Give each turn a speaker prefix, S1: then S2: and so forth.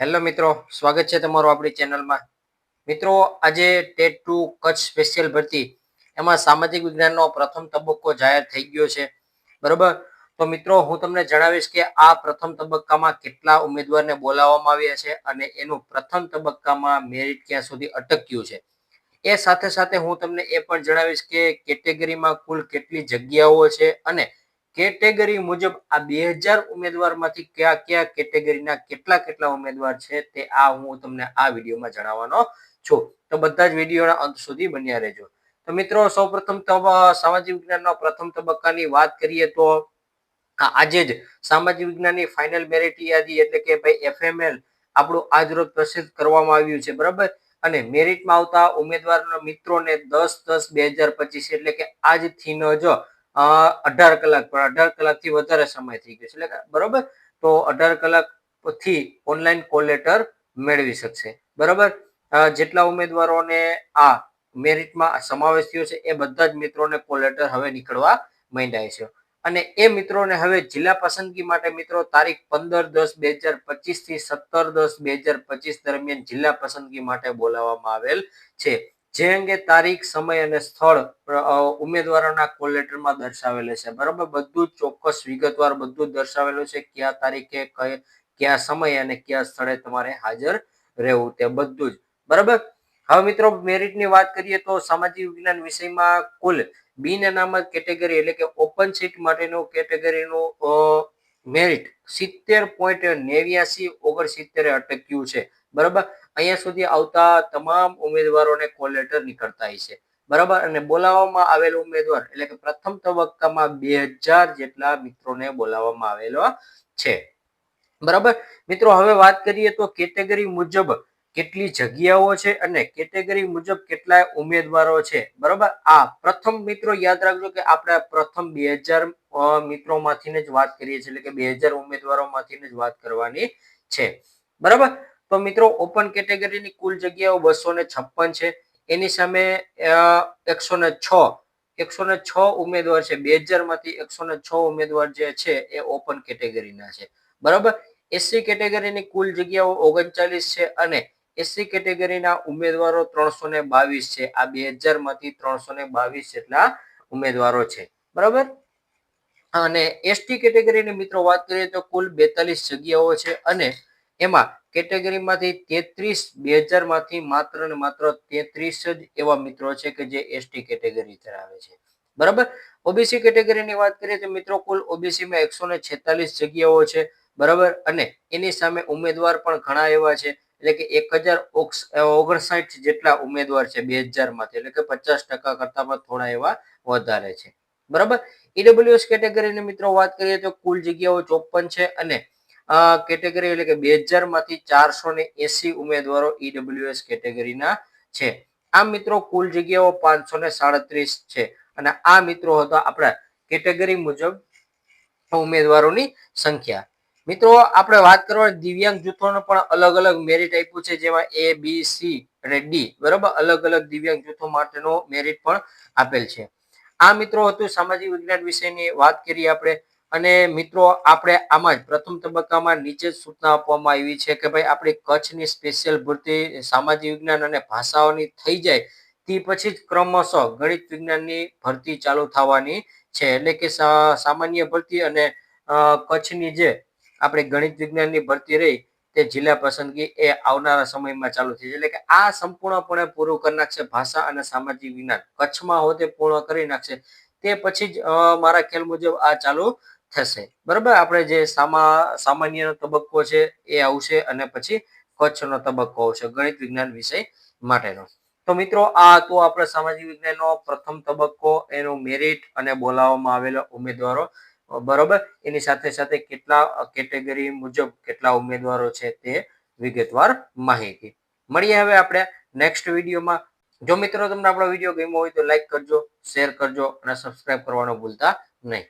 S1: Hello મિત્રો, સ્વાગત છે તમારું આપણી ચેનલમાં. મિત્રો, આજે ટેટ ટુ કચ્છ સ્પેશિયલ ભરતી. એમાં સામાજિક વિજ્ઞાનનો પ્રથમ તબક્કો જાહેર થઈ ગયો છે. બરોબર? તો મિત્રો, હું તમને જણાવીશ કે આ પ્રથમ તબક્કામાં કેટલા ઉમેદવારને બોલાવવામાં આવ્યા છે અને એનું પ્રથમ તબક્કામાં મેરિટ ક્યાં સુધી અટક્યું છે. એ સાથે સાથે હું તમને એ પણ જણાવીશ કે કેટેગરીમાં કુલ કેટલી જગ્યાઓ છે અને કેટેગરી મુજબ આ બે હજાર ઉમેદવારમાંથી કયા કયા કેટેગરીના કેટલા કેટલા ઉમેદવાર છે તે આ હું તમને આ વિડીયોમાં જણાવવાનો છું. તો બધા જ વિડીયોના અંત સુધી બન્યા રહેજો. તો મિત્રો, સૌપ્રથમ સામાજિક વિજ્ઞાનના પ્રથમ તબક્કાની વાત કરીએ તો આજે જ સામાજિક વિજ્ઞાનની ફાઇનલ મેરિટ યાદી એટલે કે ભાઈ એફએમએલ આપણું આજરોજ પ્રસિદ્ધ કરવામાં આવ્યું છે, બરાબર? અને મેરિટમાં આવતા ઉમેદવારના મિત્રોને દસ દસ બે હજાર પચીસ એટલે કે આજથી ન જો અઢાર કલાક, પણ અઢાર કલાકથી વધારે સમય થઈ ગયો છે. એટલે બરોબર? તો અઢાર કલાકથી ઓનલાઈન કોલ લેટર મેળવી શકશે. બરાબર? જેટલા ઉમેદવારોને આ મેરિટમાં સમાવેશ થયો છે, એ બધા જ મિત્રોને કોલ લેટર હવે નીકળવા માંડ્યા છે. અને એ મિત્રોને હવે જિલ્લા પસંદગી માટે મિત્રો, તારીખ પંદર દસ બે હજાર પચીસથી સત્તર દસ બે હજાર પચીસ દરમિયાન જિલ્લા પસંદગી માટે બોલાવવામાં આવેલ છે. જે અંગે તારીખ, સમય અને સ્થળ ઉમેદવારોના કોલ લેટરમાં દર્શાવેલ છે. બરાબર? બધું ચોક્કસ વિગતવાર બધું દર્શાવેલું છે કયા તારીખે કયા સમય અને કયા સ્થળે તમારે હાજર રહેવું તે બધું જ. બરાબર? હવે મિત્રો, મેરિટની વાત કરીએ તો સામાજિક વિજ્ઞાન વિષયમાં કુલ બિન અનામત કેટેગરી એટલે કે ઓપન સીટ માટેનું કેટેગરીનું મેરિટ સિત્તેર પોઈન્ટ નેવ્યાસી ઓગણસિત્તેરે અટક્યું છે. બરાબર? અહીંયા સુધી આવતા તમામ ઉમેદવારોને કોલ લેટર નીકળતા છે બરાબર? અને બોલાવવામાં આવેલ ઉમેદવાર, એટલે કે પ્રથમ તબક્કામાં બે જેટલા મિત્રોને બોલાવવામાં આવેલો છે. બરાબર? મિત્રો, હવે વાત કરીએ તો કેટેગરી મુજબ કેટલી જગ્યાઓ છે અને કેટેગરી મુજબ કેટલા ઉમેદવારો છે. બરાબર? આ પ્રથમ મિત્રો યાદ રાખજો કે આપણે પ્રથમ બે હજાર મિત્રોમાંથી જ વાત કરીએ છીએ, એટલે કે બે હજાર ઉમેદવારોમાંથી જ વાત કરવાની છે. બરાબર? તો મિત્રો ઓપન કેટેગરીની કુલ જગ્યાઓ બસો ને છપ્પન છે. એની સામે એકસો ને છ, એકસો ને છ ઉમેદવાર છે. બે હજારમાંથી એકસો ને છ ઉમેદવાર જે છે, એ ઓપન કેટેગરીના છે. બરાબર? એસસી કેટેગરીની કુલ જગ્યાઓ ઓગણચાલીસ છે અને એસસી કેટેગરીના ઉમેદવારો ત્રણસો ને બાવીસ છે. આ બે હજારમાંથી ત્રણસો ને બાવીસ જેટલા ઉમેદવારો છે. બરાબર? અને એસટી કેટેગરીની મિત્રો વાત કરીએ તો કુલ બેતાલીસ જગ્યાઓ છે અને એમાં કેટેગરીમાંથી તેત્રીસ, બે હજારમાંથી માત્ર ને માત્ર તેત્રીસ જ એવા મિત્રો છે કે જે એસટી કેટેગરી ધરાવે છે. બરાબર? ઓબીસી કેટેગરીની વાત કરીએ તો મિત્રો કુલ ઓબીસીમાં એકસો છેતાલીસ જગ્યાઓ છે. બરાબર? અને એની સામે ઉમેદવાર પણ ઘણા એવા છે. એટલે કે એક હજાર ઓગણસાઠ જેટલા ઉમેદવાર છે બે હજારમાંથી. એટલે કે પચાસ ટકા કરતા પણ થોડા એવા વધારે છે. બરાબર? ઈડબ્લ્યુએસ કેટેગરીની મિત્રો વાત કરીએ તો કુલ જગ્યાઓ ચોપન છે અને કેટેગરી એટલે કે બે માંથી ચારસો ને એસી ઉમેદવારો ઈડબ્લ્યુએસ કેટેગરીના છે. આ મિત્રો કુલ જગ્યાઓ પાંચસો ને સાડત્રીસ છે. અને આ મિત્રો હતા આપણા કેટેગરી મુજબ ઉમેદવારોની સંખ્યા. મિત્રો આપણે વાત કરવા દિવ્યાંગ જૂથોનો પણ અલગ અલગ મેરિટ આપ્યું છે. જેમાં એ બી સી અને ડી બરાબર? અલગ અલગ દિવ્યાંગ જૂથો માટેનો મેરિટ પણ આપેલ છે. આ મિત્રો હતું સામાજિક વિજ્ઞાન વિષયની વાત કરીએ આપણે. અને મિત્રો, આપણે આમાં જ પ્રથમ તબક્કામાં નીચે સૂચના આપવામાં આવી છે કે ભાઈ, આપણી કચ્છની સ્પેશિયલ ભરતી સામાજિક વિજ્ઞાન અને ભાષાઓની થઈ જાય, તે પછી જ ક્રમશઃ ગણિત વિજ્ઞાનની ભરતી ચાલુ થવાની છે. એટલે કે સામાન્ય ભરતી અને કચ્છની જે આપણે ગણિત વિજ્ઞાનની ભરતી રહી, તે જિલ્લા પસંદગી એ આવનારા સમયમાં ચાલુ થઈ એટલે કે આ સંપૂર્ણપણે પૂરું કરી નાખશે ભાષા અને સામાજિક વિજ્ઞાન. કચ્છમાં હોતે પૂર્ણ કરી નાખશે. તે પછી જ મારા ખ્યાલ મુજબ આ ચાલુ થશે. બરાબર? આપણે જે સામા સામાન્ય તબક્કો છે એ આવશે અને પછી કચ્છનો તબક્કો આવશે, ગણિત વિજ્ઞાન વિષય માટેનો. તો મિત્રો, આ તો આપણે સામાજિક વિજ્ઞાનનો પ્રથમ તબક્કો. એનો મેરિટ અને બોલાવવામાં આવેલા ઉમેદવારો. બરોબર? એની સાથે સાથે કેટલા કેટેગરી મુજબ કેટલા ઉમેદવારો છે તે વિગતવાર માહિતી. મળીએ હવે આપણે નેક્સ્ટ વિડીયોમાં. જો મિત્રો તમને આપણો વીડિયો ગમ્યો હોય તો લાઈક કરજો શેર કરજો અને સબસ્ક્રાઇબ કરવાનું ભૂલતા નહીં.